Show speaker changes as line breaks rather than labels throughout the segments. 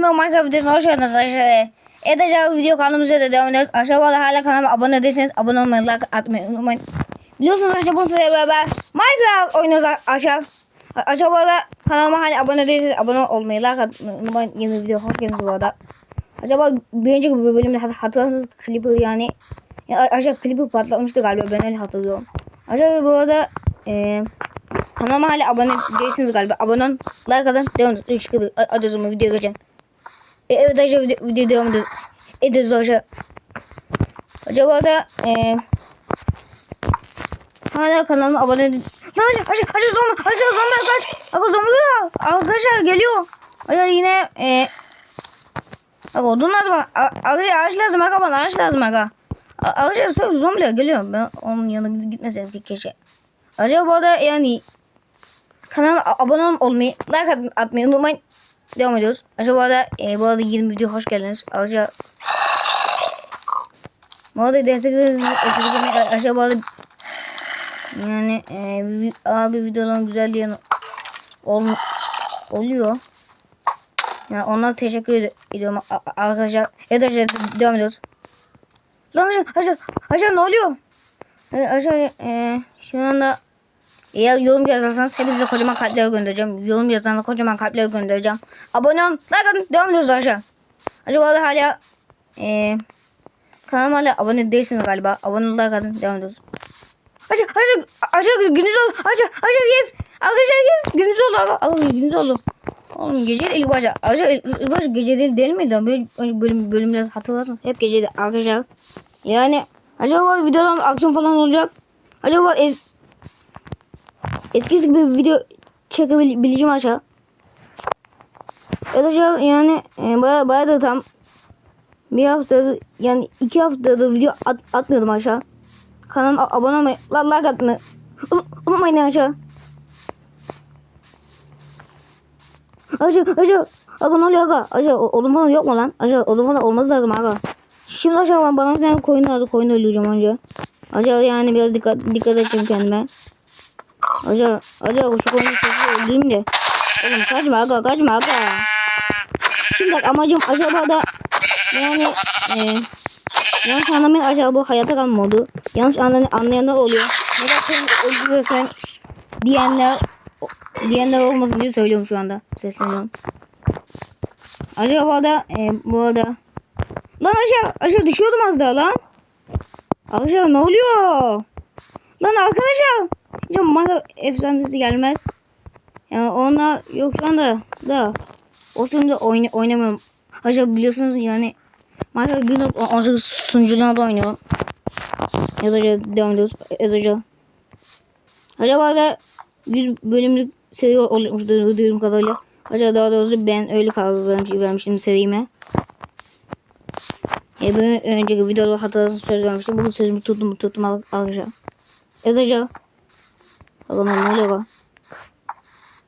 Bir Minecraft videosuna hoş geldiniz arkadaşlar. Evet arkadaşlar video kanalımıza da devam ediyoruz. Aşağıda hala kanalıma abone değilseniz abone olmayı, like atmayı unutmayın. Biliyorsunuz arkadaşlar bu sıraya beraber Minecraft oynuyoruz arkadaşlar. Aşağıda kanalıma hala abone değilseniz abone olmayı, like atmayı unutmayın. Yeni video hoş geldiniz bu arada. Acaba bir önceki bölümde hat- hatırlarsanız Clipper yani, yani aşağı Clipper patlatmıştı galiba ben öyle hatırlıyorum. Aşağıda bu arada eee Kanalıma hala abone değilsiniz galiba. Abone olun. Like atın. Devam edin. 3 gibi. Zaman videoya geçelim. E, evet arkadaşlar video, video devam ediyoruz. Arkadaşlar. Acaba da e, hala kanalıma abone değil. Arkadaşlar arkadaşlar arkadaşlar zombi arkadaşlar zombi kaç. Arkadaşlar zombi. Arkadaşlar geliyor. Arkadaşlar yine e, Bak odun lazım. Arkadaşlar ağaç lazım. Aga bana ağaç lazım aga. Arkadaşlar zombiler geliyor. Ben onun yanına gitmeseydim keşke. Acaba arada yani kanalıma abone olmayı, like at- atmayı unutmayın. Devam ediyoruz. Acaba bu arada, e, bu arada 20 video hoş geldiniz. Ayrıca bu arada desteklerinizi esirgemeyin. Ayrıca bu arada yani e, abi videoların güzel yanı ol, oluyor. Yani ona teşekkür ed- ediyorum arkadaşlar. Evet arkadaşlar devam ediyoruz. Lan aşağı aşağı aşağı ne oluyor? Aşağı e, şu anda eğer yorum yazarsanız hepinize kocaman kalpler göndereceğim. Yorum yazarsanız kocaman kalpler göndereceğim. Abone olun. Like atın. Devam ediyoruz aşağı. Acaba da hala e, kanalıma hala abone değilsiniz galiba. Abone olun. Like atın. Devam ediyoruz. Aşağı aşağı aşağı gündüz oldu. Aşağı aşağı yes. Arkadaşlar yes. Gündüz oldu. Arkadaşlar gündüz oldu. Oğlum gece ilk başta. Arkadaşlar ilk başta gece değil, değil miydi? Böyle bölüm, bölümler hatırlarsın. Hep geceydi arkadaşlar. Yani acaba videodan akşam falan olacak. Acaba es eskisi gibi video çekebileceğim aşağı. Arkadaşlar yani e, baya baya da tam bir hafta yani iki haftada video at, atmıyordum aşağı. Kanalıma abone olmayı, like atmayı un- unutmayın aşağı. Aşağı aşağı. Aga ne oluyor aga? Aşağı odun falan yok mu lan? Aşağı odun falan olması lazım aga. Şimdi aşağı bana bir tane koyun lazım. Koyun öldüreceğim önce. Aşağı yani biraz dikkat dikkat edeceğim kendime. Aşağı aşağı şu koyunu sesi öldüreyim de. Oğlum kaçma aga kaçma aga. Şimdi bak amacım acaba da yani e, yanlış anlamayın acaba bu hayata kalma modu. Yanlış anlayan, anlayanlar oluyor. Neden koyunu öldürüyorsan diyenler diyenler olmasın diye söylüyorum şu anda. Sesleniyorum. Acaba da e, bu arada Lan aşağı aşağı düşüyordum az daha lan. Aşağı ne oluyor? Lan arkadaşlar. Ya manga efsanesi gelmez. Yani ona yok şu anda da o sürümde oyna, oynamıyorum. Aşağı biliyorsunuz yani Minecraft 1.18 sunucularında oynuyor. Ya da devam ediyoruz. Ya da Acaba da 100 bölümlük seri olmuş duyduğum kadarıyla. Acaba daha doğrusu ben öyle karar vermiş, vermiştim serime. E ben önceki videoda hatırlasın söz vermiştim. Bugün sözümü tuttum tuttum arkadaşlar. Acaba. Aga ne oluyor aga?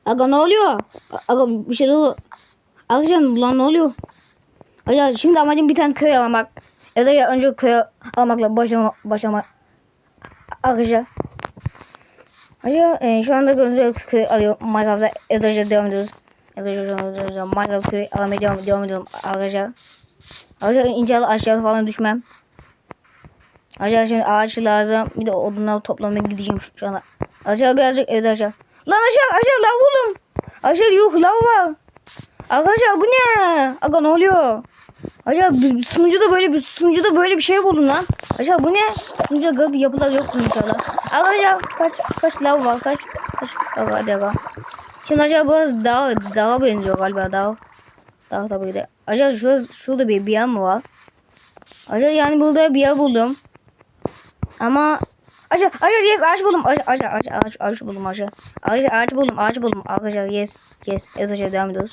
Aga ne oluyor? Aga bir şey oluyor. Arkadaşlar lan ne oluyor? Acaba şimdi amacım bir tane köy almak. Evet ya önce köy almakla başlama, başlama. Arkadaşlar. Acaba e, şu anda gördüğünüz köy alıyor. Minecraft'ta evet devam ediyoruz. Arkadaşlar Minecraft köy alamaya devam, devam ediyorum arkadaşlar. Arkadaşlar inşallah aşağı falan düşmem. Arkadaşlar şimdi ağaç lazım. Bir de odunları toplamaya gideceğim şu, anda. Aşağı birazcık evet aşağı. Lan aşağı aşağı lav buldum. Aşağı yok lav var. Arkadaşlar bu ne? Aga ne oluyor? Bir sunucuda böyle bir sunucuda böyle bir şey buldum lan. Aşağı bu ne? Sunucuda garip yapılar yok inşallah? Arkadaşlar kaç kaç lav var kaç kaç lav var acaba? Şimdi aşağı burası dağ dağa benziyor galiba dağ. Dağ tabii de. Acaba şurada, şurada bir, bir yer mi var? Acaba yani burada bir yer buldum. Ama Aşağı aşağı yes ağaç buldum. Aşağı aşağı aşağı ağaç, ağaç buldum aşağı. Aşağı ağaç buldum ağaç buldum. Arkadaşlar yes yes. Evet aşağı devam ediyoruz.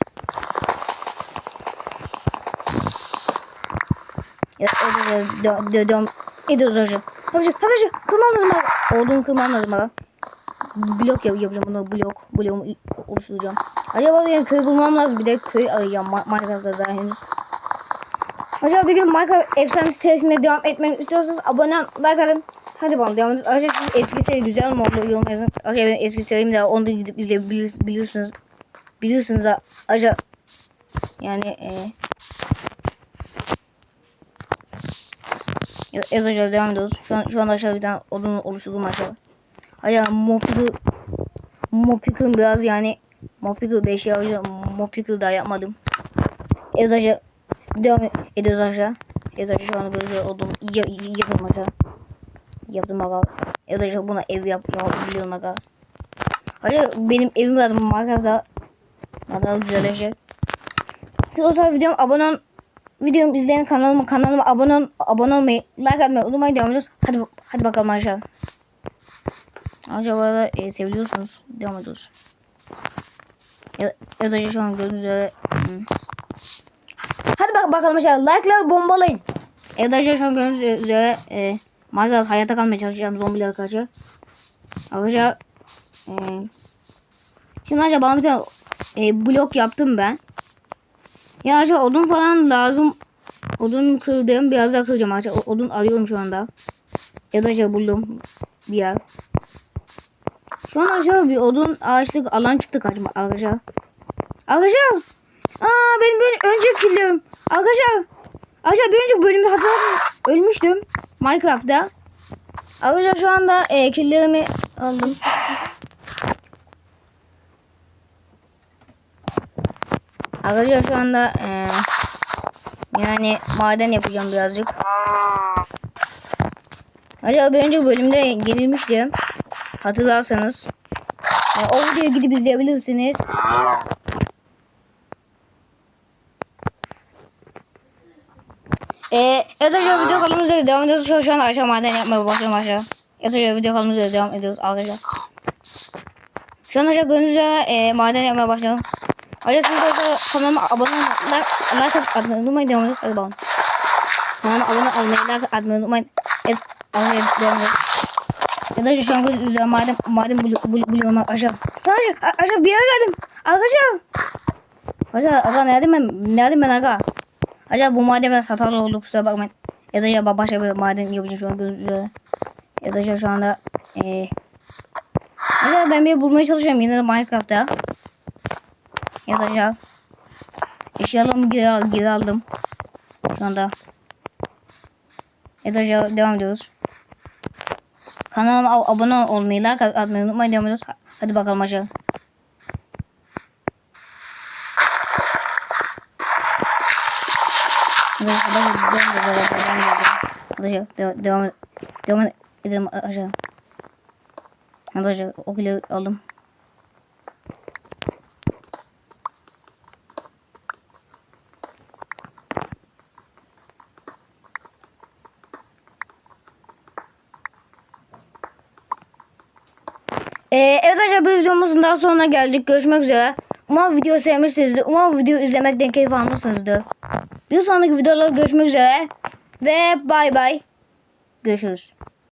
Evet evet devam devam ediyoruz aşağı. Arkadaşlar arkadaşlar kırmam lazım abi. Olduğunu kırmam lazım abi. Blok yap yapacağım bunu blok bloğumu oluşturacağım. Acaba yani köy bulmam lazım bir de köy arayacağım Minecraft'ta daha henüz. Acaba bir gün Minecraft efsane serisine devam etmemi istiyorsanız abone like atın. Hadi bakalım devam siz eski seri güzel mi oldu? Yorum yazın. Benim eski serim de onu da gidip izleyebilirsiniz. Bilirsiniz. Bilirsiniz. Acaba Yani e, Evet aşağı devam ediyoruz. Şu an, şu an aşağı bir tane odun oluşturdum aşağı. Aşağı Mopick'ı Mopick'ın biraz yani Mopick'ı 5 ya Mopick'ı daha yapmadım. Evet aşağı devam ediyoruz aşağı. Evet aşağı şu an böyle odun ya, yapıyorum aşağı. Yaptım aga. Aşağı buna ev yap yapabiliyorum aga. Aşağı benim evim lazım Minecraft'ta. Daha güzelleşecek. Siz o zaman videom abone ol videomu izleyen kanalıma kanalıma abone ol, abone olmayı, like atmayı unutmayın devam ediyoruz. Hadi hadi bakalım. Aşağı bu arada e, seviliyorsunuz. Devam ediyoruz. Ya, ya da şu an gördüğünüz üzere. hmm. Hadi bak bakalım aşağı. Like'la bombalayın. Ya da şu an gördüğünüz üzere e, Minecraft hayatta kalmaya çalışacağım zombiler karşı. Arkadaşlar e, şimdi aşağı bana bir tane e, blok yaptım ben. Ya aşağı odun falan lazım. Odun kırdım. Biraz daha kıracağım. O- Odun arıyorum şu anda. Ya da aşağı buldum bir yer. Şu an aşağı bir odun ağaçlık alan çıktı kaçma arkadaşlar. Arkadaşlar. Aa benim böyle önceki killerim. Arkadaşlar. Arkadaşlar bir önceki bölümde hatırladım. Ölmüştüm. Minecraft'ta. Arkadaşlar şu anda e, killerimi aldım. Arkadaşlar şu anda e, yani maden yapacağım birazcık. Acaba bir önceki bölümde gelirmişti. Hatırlarsanız. E, o videoya gidip izleyebilirsiniz. E, evet arkadaşlar video kanalımıza devam ediyoruz. Şu, şu an aşağı maden yapmaya başlıyorum aşağı. Arkadaşlar video kanalımıza devam ediyoruz arkadaşlar. Şu an aşağı gördüğünüz üzere e, maden yapmaya başladım. Ayrıca siz de kanalıma abone olmayı, like atmayı unutmayın. Devam ediyoruz. Hadi bakalım. Kanalıma abone olmayı, like atmayı unutmayın. Evet, arkadaşlar devam ediyoruz. Da şu an gördüğünüz üzere bul, bul, buluyorum aşağı. Aşağı, aşağı bir yere geldim. Arkadaşlar. Aşağı, aga neredeyim ben? Neredeyim ben aga? Acaba bu madene satarlı oldu kusura bakmayın. Ya da ya başka bir maden yapacağım şu an üzere. Ya da şu anda eee Acaba ben bir bulmaya çalışıyorum yine de Minecraft'ta. Ya da ya. Eşyalarımı geri, al, geri aldım. Şu anda. Ya da ya, devam ediyoruz. Kanalıma ab- abone olmayı, like atmayı unutmayın. Devam ediyoruz. Hadi bakalım aşağı. Ediyoruz. Hadi, devam, devam, edelim aşağı. Arkadaşlar o kilo aldım. Ee, evet arkadaşlar bu videomuzun daha sonuna geldik. Görüşmek üzere. Umarım video sevmişsinizdir. Umarım video izlemekten keyif almışsınızdır. Bir sonraki videoda görüşmek üzere. Ve bay bay. Görüşürüz.